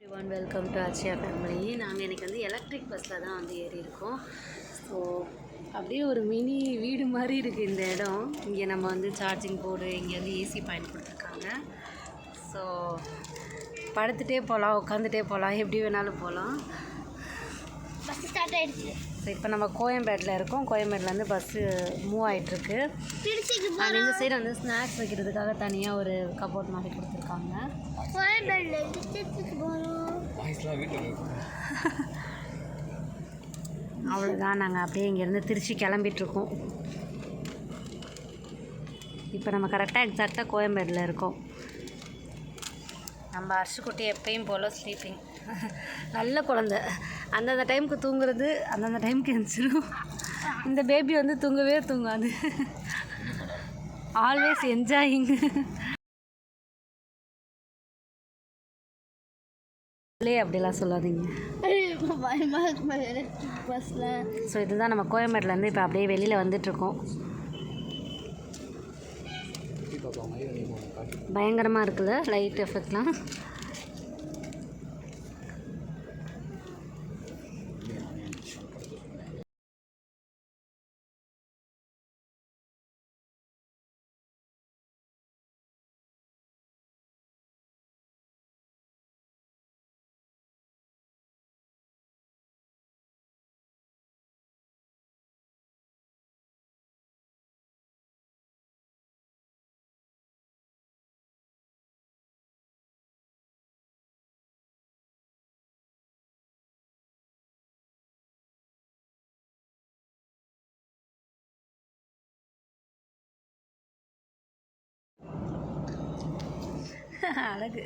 One welcome to Achaya family நாங்கள் இன்றைக்கி வந்து எலக்ட்ரிக் பஸ்ஸில் தான் வந்து ஏறி இருக்கோம் ஸோ அப்படியே ஒரு மினி வீடு மாதிரி இருக்குது இந்த இடம். இங்கே நம்ம வந்து சார்ஜிங் போர்டு இங்கே வந்து ஏசி பாயிண்ட் கொடுத்துருக்காங்க ஸோ படுத்துகிட்டே போகலாம் உட்காந்துட்டே போகலாம் எப்படி வேணாலும் போகலாம் பஸ் ஸ்டார்ட் ஆகிடுச்சு ஸோ இப்போ நம்ம கோயம்பேட்டில் இருக்கோம். கோயம்பேட்டிலேருந்து பஸ்ஸு மூவ் ஆகிட்டுருக்கு திருச்சிக்கு அண்ட் இந்த சைடு வந்து ஸ்நாக்ஸ் வைக்கிறதுக்காக தனியாக ஒரு கபோர்ட் மாதிரி கொடுத்துருக்காங்க. அவ்வளோதான் நாங்கள் அப்படியே இங்கேருந்து திருச்சி கிளம்பிட்டுருக்கோம் இப்போ நம்ம கரெக்டாக எக்ஸாக்டாக கோயம்பேடில் இருக்கோம். நம்ம அரிசிக்குட்டி எப்பயும் போல் ஸ்லீப்பிங் நல்ல குழந்த. அந்தந்த டைமுக்கு தூங்குறது அந்தந்த டைமுக்கு எழுந்திரும் இந்த பேபி வந்து தூங்கவே தூங்காது. ஆல்வேஸ் என்ஜாயிங் அப்படிலாம் சொல்லாதீங்க. ஸோ இதுதான் நம்ம கோயம்பேட்டிலேருந்து இப்போ அப்படியே வெளியில் வந்துட்டுருக்கோம் பயங்கரமாக இருக்குல்ல லைட் எஃபெக்ட்லாம் அழகு